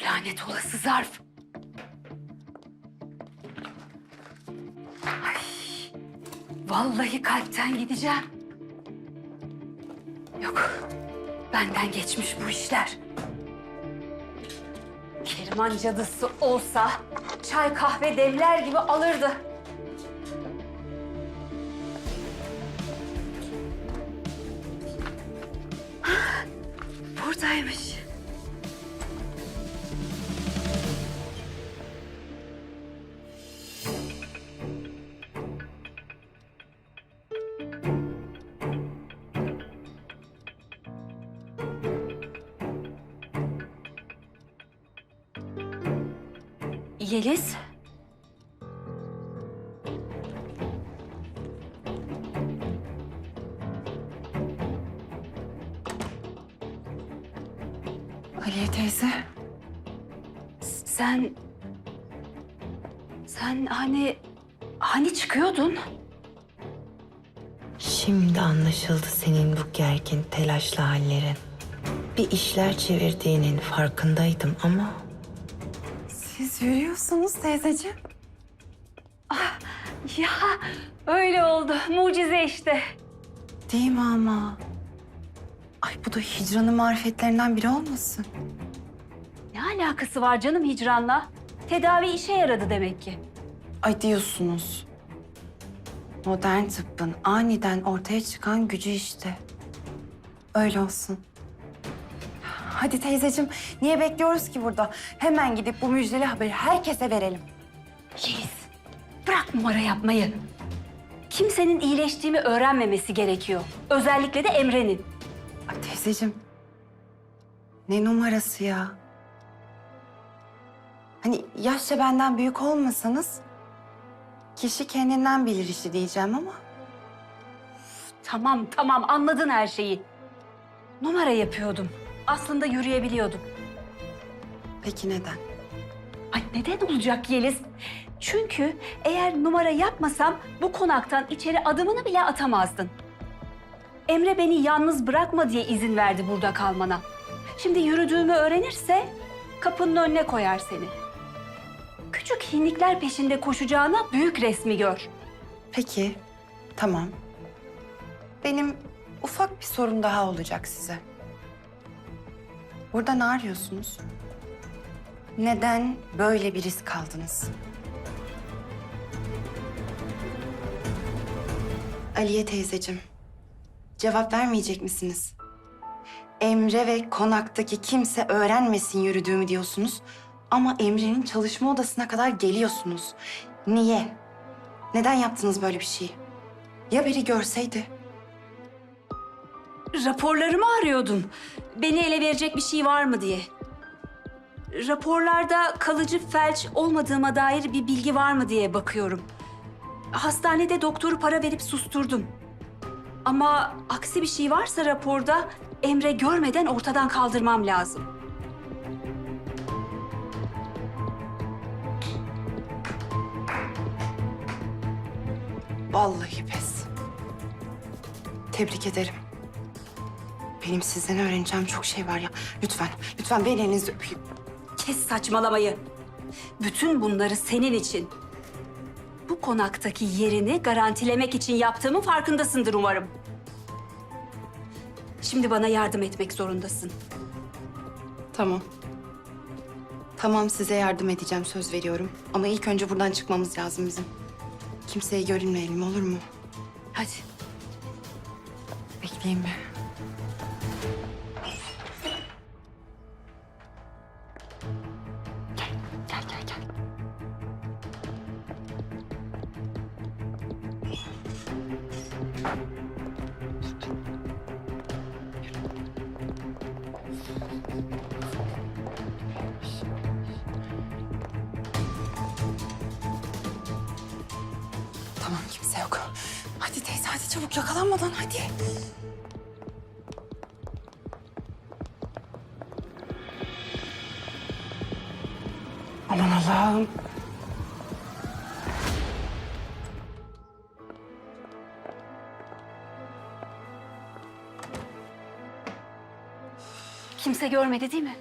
O lanet olası zarf. Ay, vallahi kalpten gideceğim. Yok, benden geçmiş bu işler. Keriman cadısı olsa çay kahve demler gibi alırdı. Yeliz. Aliye teyze. Sen... Sen hani... Hani çıkıyordun? Şimdi anlaşıldı senin bu gergin, telaşlı hallerin. Bir işler çevirdiğinin farkındaydım ama Siz yürüyorsunuz teyzeciğim. Ya öyle oldu. Mucize işte. Değil mi ama? Ay bu da hicranın marifetlerinden biri olmasın? Ne alakası var canım hicranla? Tedavi işe yaradı demek ki. Ay diyorsunuz. Modern tıbbın aniden ortaya çıkan gücü işte. Öyle olsun. Hadi teyzeciğim, niye bekliyoruz ki burada? Hemen gidip bu müjdeli haberi herkese verelim. Yeliz, bırak numara yapmayı. Kimsenin iyileştiğimi öğrenmemesi gerekiyor. Özellikle de Emre'nin. Ay teyzeciğim, ne numarası ya? Hani yaşça benden büyük olmasanız... ...kişi kendinden bilir işi diyeceğim ama... Tamam tamam anladın her şeyi. Numara yapıyordum. Aslında yürüyebiliyordum. Peki neden? Ay neden olacak Yeliz? Çünkü eğer numara yapmasam bu konaktan içeri adımını bile atamazdın. Emre beni yalnız bırakma diye izin verdi burada kalmana. Şimdi yürüdüğümü öğrenirse kapının önüne koyar seni. Küçük hinlikler peşinde koşacağına büyük resmi gör. Peki, tamam. Benim ufak bir sorun daha olacak size. Burada ne arıyorsunuz? Neden böyle bir risk aldınız? Aliye teyzeciğim, cevap vermeyecek misiniz? Emre ve konaktaki kimse öğrenmesin yürüdüğümü diyorsunuz. Ama Emre'nin çalışma odasına kadar geliyorsunuz. Niye? Neden yaptınız böyle bir şeyi? Ya biri görseydi? Raporlarımı arıyordum. Beni ele verecek bir şey var mı diye. Raporlarda kalıcı felç olmadığıma dair bir bilgi var mı diye bakıyorum. Hastanede doktoru para verip susturdum. Ama aksi bir şey varsa raporda Emre görmeden ortadan kaldırmam lazım. Vallahi pes. Tebrik ederim. Benim sizden öğreneceğim çok şey var ya. Lütfen, lütfen ben elinizi öpeyim. Kes saçmalamayı. Bütün bunları senin için. Bu konaktaki yerini garantilemek için yaptığımın farkındasındır umarım. Şimdi bana yardım etmek zorundasın. Tamam. Tamam size yardım edeceğim söz veriyorum. Ama ilk önce buradan çıkmamız lazım bizim. Kimseye görünmeyelim olur mu? Hadi. Bekleyeyim mi? Yok. Hadi teyze hadi çabuk yakalanmadan hadi. Aman Allah'ım. Kimse görmedi değil mi?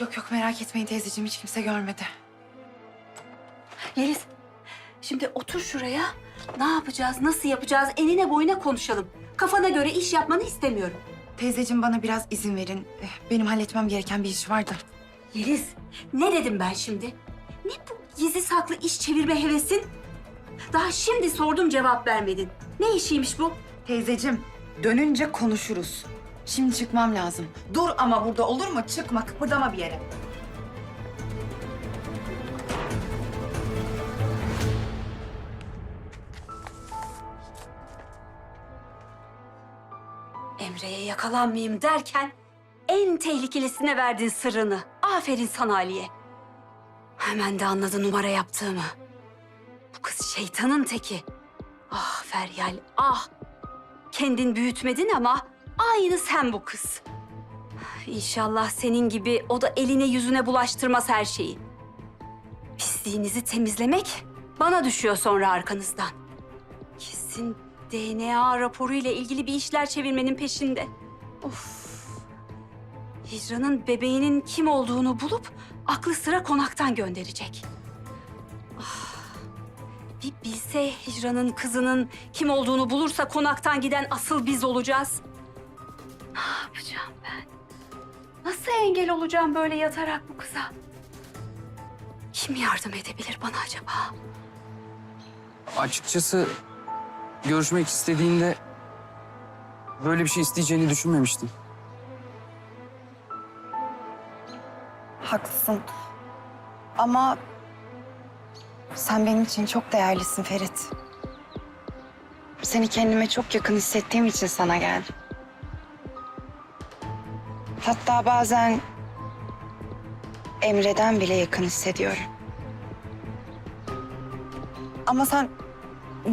Yok yok merak etmeyin teyzeciğim hiç kimse görmedi. Yeliz, şimdi otur şuraya. Ne yapacağız, nasıl yapacağız enine boyuna konuşalım. Kafana göre iş yapmanı istemiyorum. Teyzeciğim bana biraz izin verin. Eh, Benim halletmem gereken bir iş vardı. Yeliz, ne dedim ben şimdi? Ne bu gizli saklı iş çevirme hevesin? Daha şimdi sordum cevap vermedin. Ne işiymiş bu? Teyzeciğim dönünce konuşuruz. Şimdi çıkmam lazım. Dur ama burada olur mu? Çıkma kıpırdama bir yere. Yakalanmayayım derken en tehlikelisine verdin sırrını. Aferin sana Aliye. Hemen de anladı numara yaptığımı. Bu kız şeytanın teki. Ah Feryal, ah. Kendin büyütmedin ama aynı sen bu kız. İnşallah senin gibi o da eline yüzüne bulaştırmaz her şeyi. Pisliğinizi temizlemek bana düşüyor sonra arkanızdan. Kesin DNA raporuyla ilgili bir işler çevirmenin peşinde. Of. Hicran'ın bebeğinin kim olduğunu bulup aklı sıra konaktan gönderecek. Ah. Bir bilse Hicran'ın kızının kim olduğunu bulursa konaktan giden asıl biz olacağız. Ne yapacağım ben? Nasıl engel olacağım böyle yatarak bu kıza? Kim yardım edebilir bana acaba? Açıkçası görüşmek istediğinde böyle bir şey isteyeceğini düşünmemiştim. Haklısın. Ama sen benim için çok değerlisin Ferit. Seni kendime çok yakın hissettiğim için sana geldim. Hatta bazen Emre'den bile yakın hissediyorum. Ama sen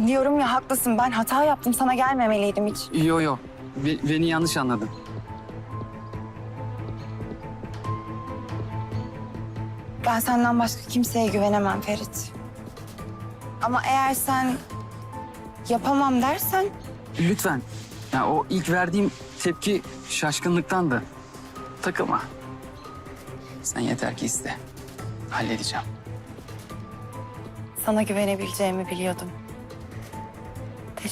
diyorum ya haklısın ben hata yaptım sana gelmemeliydim hiç. Yo yo, Be- beni yanlış anladın. Ben senden başka kimseye güvenemem Ferit. Ama eğer sen yapamam dersen Lütfen. Ya o ilk verdiğim tepki şaşkınlıktandı. Takılma. Sen yeter ki iste. Halledeceğim. sana güvenebileceğimi biliyordum.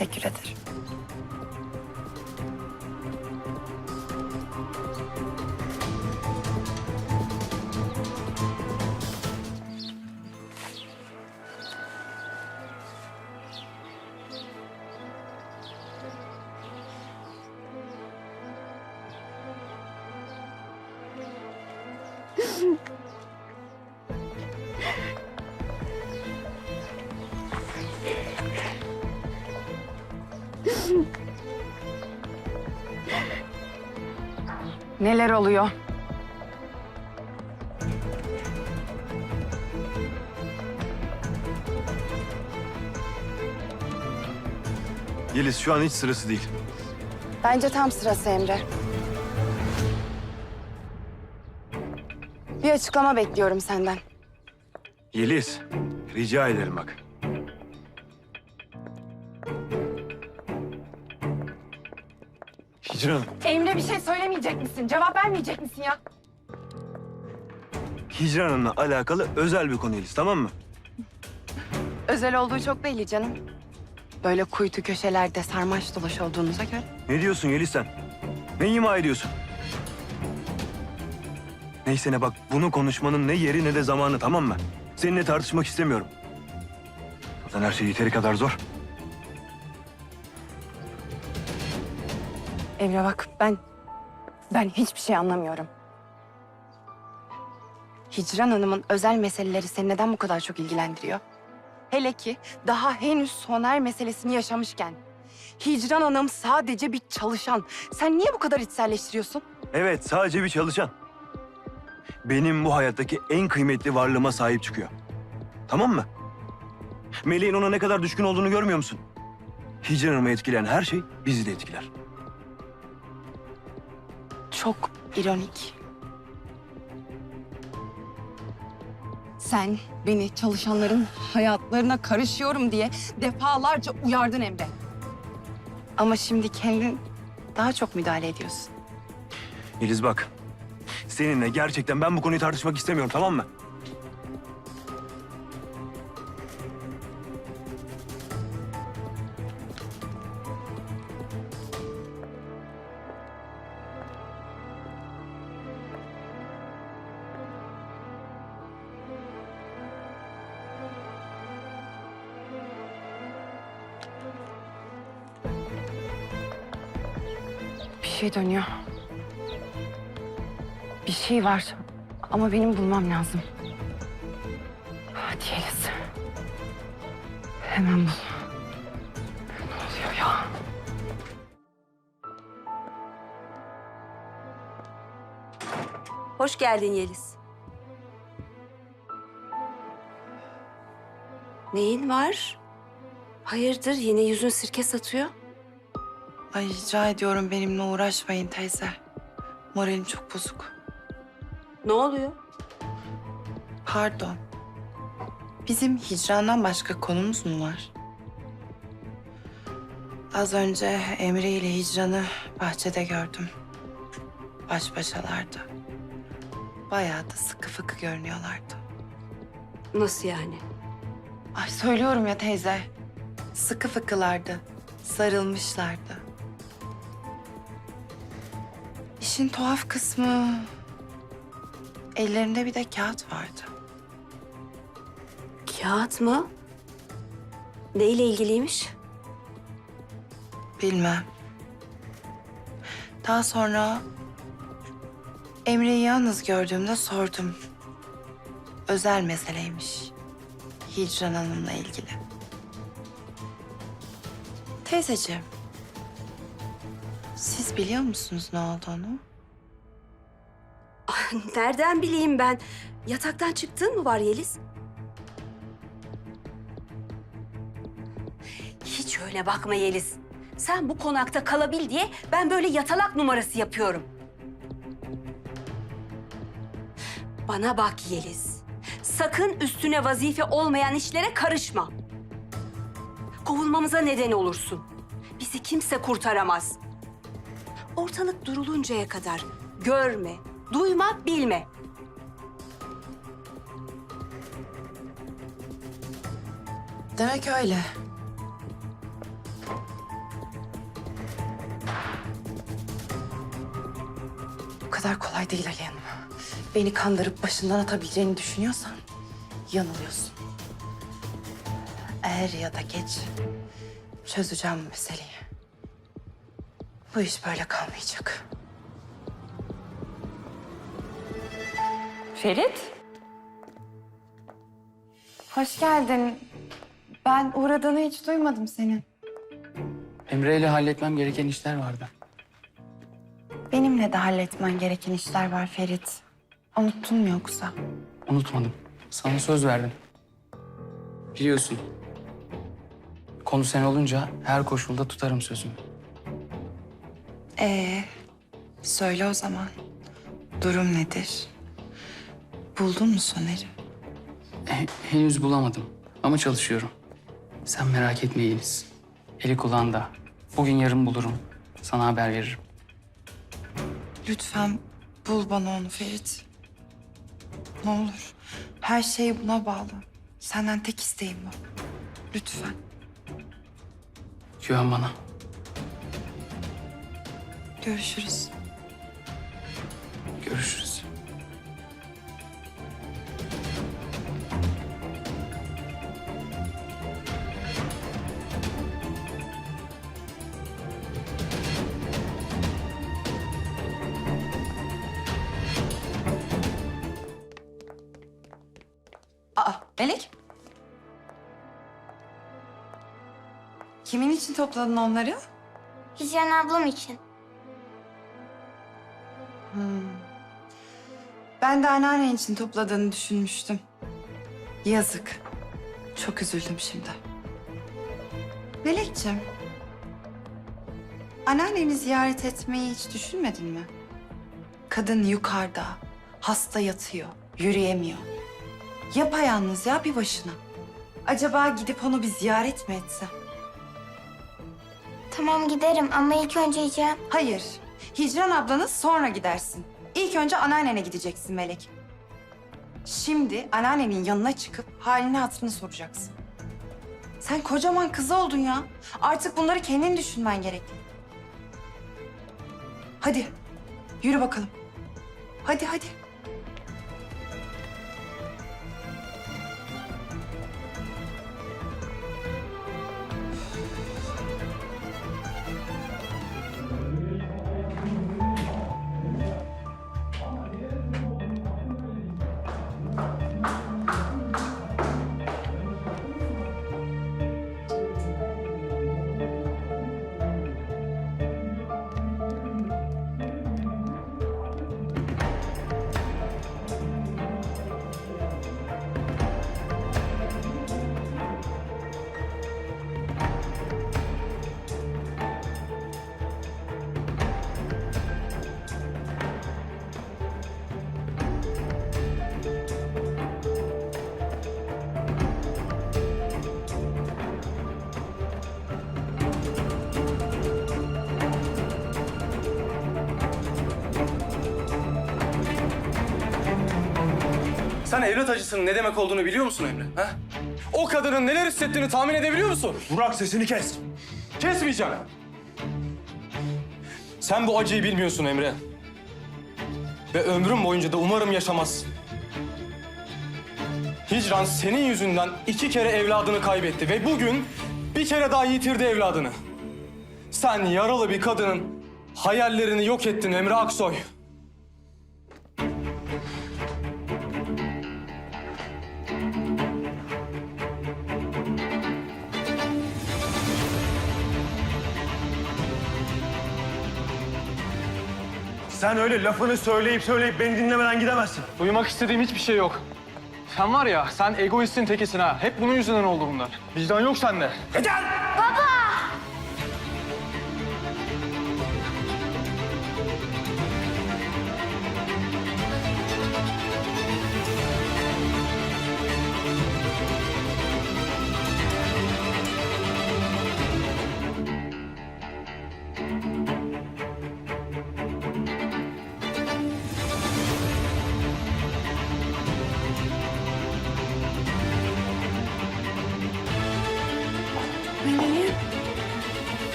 Teşekkür ederim. Neler oluyor? Yeliz şu an hiç sırası değil. Bence tam sırası Emre. Bir açıklama bekliyorum senden. Yeliz, rica ederim bak. Hanım, Emre bir şey söylemeyecek misin? Cevap vermeyecek misin ya? Hicran Hanım'la alakalı özel bir konu Yeliz, tamam mı? Özel olduğu çok belli canım. Böyle kuytu köşelerde sarmaş dolaş olduğunuza göre. Ne diyorsun Yeliz sen? Ne ima ediyorsun? Neyse ne bak, bunu konuşmanın ne yeri ne de zamanı, tamam mı? Seninle tartışmak istemiyorum. Zaten her şey yeteri kadar zor. Emre bak ben, ben hiçbir şey anlamıyorum. Hicran Hanım'ın özel meseleleri seni neden bu kadar çok ilgilendiriyor? Hele ki daha henüz Soner meselesini yaşamışken. Hicran Hanım sadece bir çalışan. Sen niye bu kadar içselleştiriyorsun? Evet, sadece bir çalışan. Benim bu hayattaki en kıymetli varlığıma sahip çıkıyor. Tamam mı? Meleğin ona ne kadar düşkün olduğunu görmüyor musun? Hicran Hanım'ı etkileyen her şey bizi de etkiler. Çok ironik. Sen beni çalışanların hayatlarına karışıyorum diye defalarca uyardın Emre. Ama şimdi kendin daha çok müdahale ediyorsun. Yeliz bak, seninle gerçekten ben bu konuyu tartışmak istemiyorum tamam mı? Şey dönüyor. Bir şey var. Ama benim bulmam lazım. Hadi Yeliz. Hemen bul. Ne oluyor ya? Hoş geldin Yeliz. Neyin var? Hayırdır yine yüzün sirke satıyor? Ay rica ediyorum benimle uğraşmayın teyze. Moralim çok bozuk. Ne oluyor? Pardon. Bizim hicrandan başka konumuz mu var? Az önce Emre ile hicranı bahçede gördüm. Baş başalardı. Bayağı da sıkı fıkı görünüyorlardı. Nasıl yani? Ay söylüyorum ya teyze. Sıkı fıkılardı. Sarılmışlardı. İşin tuhaf kısmı... Ellerinde bir de kağıt vardı. Kağıt mı? Neyle ilgiliymiş? Bilmem. Daha sonra Emre'yi yalnız gördüğümde sordum. Özel meseleymiş. Hicran Hanım'la ilgili. Teyzeciğim, siz biliyor musunuz ne olduğunu? Nereden bileyim ben? Yataktan çıktığın mı var Yeliz? Hiç öyle bakma Yeliz. Sen bu konakta kalabil diye ben böyle yatalak numarası yapıyorum. Bana bak Yeliz. Sakın üstüne vazife olmayan işlere karışma. Kovulmamıza neden olursun. Bizi kimse kurtaramaz. Ortalık duruluncaya kadar görme, duyma, bilme. Demek öyle. Bu kadar kolay değil Ali Hanım. Beni kandırıp başından atabileceğini düşünüyorsan yanılıyorsun. Er ya da geç çözeceğim meseleyi. Bu iş böyle kalmayacak. Ferit. Hoş geldin. Ben uğradığını hiç duymadım senin. Emre ile halletmem gereken işler vardı. Benimle de halletmen gereken işler var Ferit. Unuttun mu yoksa? Unutmadım. Sana söz verdim. Biliyorsun. Konu sen olunca her koşulda tutarım sözümü. Ee, söyle o zaman. Durum nedir? Buldun mu Soner'i? He- henüz bulamadım ama çalışıyorum. Sen merak etme Yeliz. Eli kulağında. Bugün yarın bulurum. Sana haber veririm. Lütfen bul bana onu Ferit. Ne olur. Her şey buna bağlı. Senden tek isteğim bu. Lütfen. Güven bana. Görüşürüz. Görüşürüz. Aa, Melek. Kimin için topladın onları? Hicran ablam için. Ben de anneannen için topladığını düşünmüştüm. Yazık. Çok üzüldüm şimdi. Melekciğim. Anneanneni ziyaret etmeyi hiç düşünmedin mi? Kadın yukarıda, hasta yatıyor, yürüyemiyor. Yapayalnız ya bir başına. Acaba gidip onu bir ziyaret mi etsem? Tamam giderim ama ilk önce Hicran... Hayır. Hicran ablanız sonra gidersin. İlk önce anneannene gideceksin Melek. Şimdi anneannenin yanına çıkıp halini hatırını soracaksın. Sen kocaman kız oldun ya. Artık bunları kendin düşünmen gerek. Hadi yürü bakalım. Hadi hadi. Sen evlat acısının ne demek olduğunu biliyor musun Emre? Ha? O kadının neler hissettiğini tahmin edebiliyor musun? Burak sesini kes. Kesmeyeceğim. Sen bu acıyı bilmiyorsun Emre. Ve ömrün boyunca da umarım yaşamazsın. Hicran senin yüzünden iki kere evladını kaybetti ve bugün bir kere daha yitirdi evladını. Sen yaralı bir kadının hayallerini yok ettin Emre Aksoy. Sen öyle lafını söyleyip söyleyip beni dinlemeden gidemezsin. Duymak istediğim hiçbir şey yok. Sen var ya, sen egoistin tekisin ha. Hep bunun yüzünden oldu bunlar. Vicdan yok sende. Meleğim.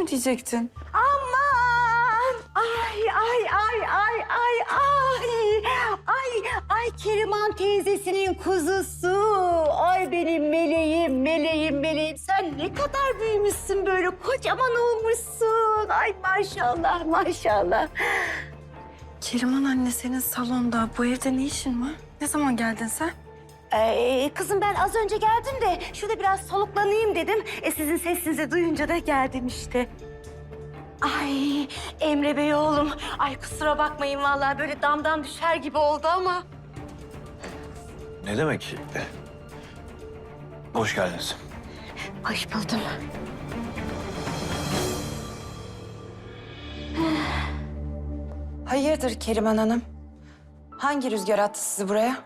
Mi diyecektin? Aman! Ay ay ay ay ay ay! Ay ay Keriman teyzesinin kuzusu. Ay benim meleğim, meleğim, meleğim. Sen ne kadar büyümüşsün böyle kocaman olmuşsun. Ay maşallah maşallah. Keriman anne senin salonda. Bu evde ne işin var? Ne zaman geldin sen? Ee, kızım ben az önce geldim de şurada biraz soluklanayım dedim. E sizin sesinizi duyunca da geldim işte. Ay Emre Bey oğlum. Ay kusura bakmayın vallahi böyle damdan düşer gibi oldu ama. Ne demek? Hoş geldiniz. Hoş buldum. Hayırdır Keriman Hanım? Hangi rüzgar attı sizi buraya?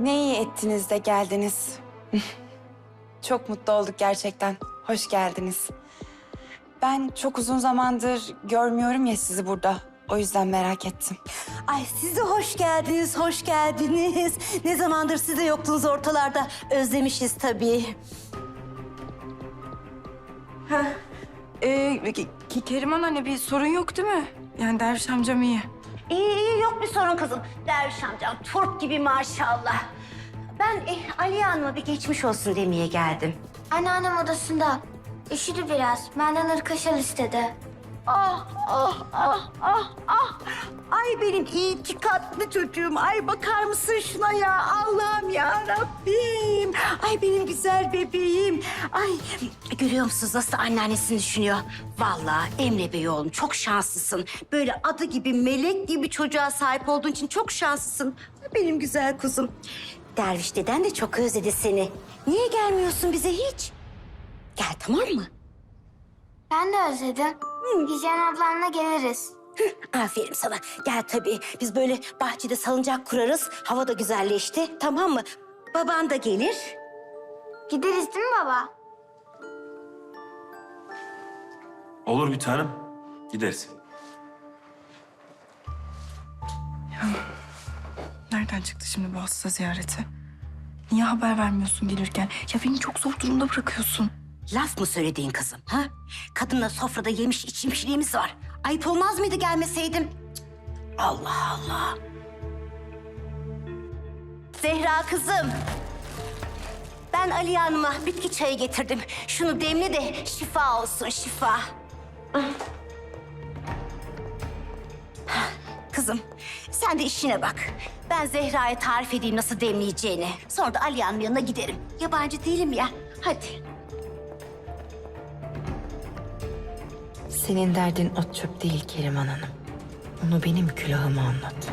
Ne iyi ettiniz de geldiniz. çok mutlu olduk gerçekten. Hoş geldiniz. Ben çok uzun zamandır görmüyorum ya sizi burada. O yüzden merak ettim. Ay siz de hoş geldiniz, hoş geldiniz. Ne zamandır siz de yoktunuz ortalarda. Özlemişiz tabii. Ee, Ke- Keriman anne bir sorun yok değil mi? Yani Derviş amcam iyi. İyi iyi yok bir sorun kızım. Derviş amcam turp gibi maşallah. Ben e, Aliye Hanım'a bir geçmiş olsun demeye geldim. Anneannem odasında. Üşüdü biraz. Benden ırkaşal istedi. Ah ah ah ah ah. Ay benim itikatlı çocuğum. Ay bakar mısın şuna ya? Allah'ım ya Rabbim. Ay benim güzel bebeğim. Ay görüyor musunuz nasıl anneannesini düşünüyor? Vallahi Emre Bey oğlum çok şanslısın. Böyle adı gibi melek gibi çocuğa sahip olduğun için çok şanslısın. Benim güzel kuzum. Derviş deden de çok özledi seni. Niye gelmiyorsun bize hiç? Gel tamam mı? Ben de özledim. Hicran ablamla geliriz. Aferin sana. Gel tabii. Biz böyle bahçede salıncak kurarız. Hava da güzelleşti. Tamam mı? Baban da gelir. Gideriz değil mi baba? Olur bir tanem. Gideriz. Nereden çıktı şimdi bu hasta ziyareti? Niye haber vermiyorsun gelirken? Ya beni çok zor durumda bırakıyorsun. Laf mı söylediğin kızım ha? Kadınla sofrada yemiş içmişliğimiz var. Ayıp olmaz mıydı gelmeseydim? Allah Allah. Zehra kızım. Ben Ali Hanım'a bitki çayı getirdim. Şunu demle de şifa olsun şifa. Kızım sen de işine bak. Ben Zehra'ya tarif edeyim nasıl demleyeceğini. Sonra da Ali Hanım'ın yanına giderim. Yabancı değilim ya. Hadi. Senin derdin ot çöp değil Keriman Hanım. Onu benim külahıma anlat.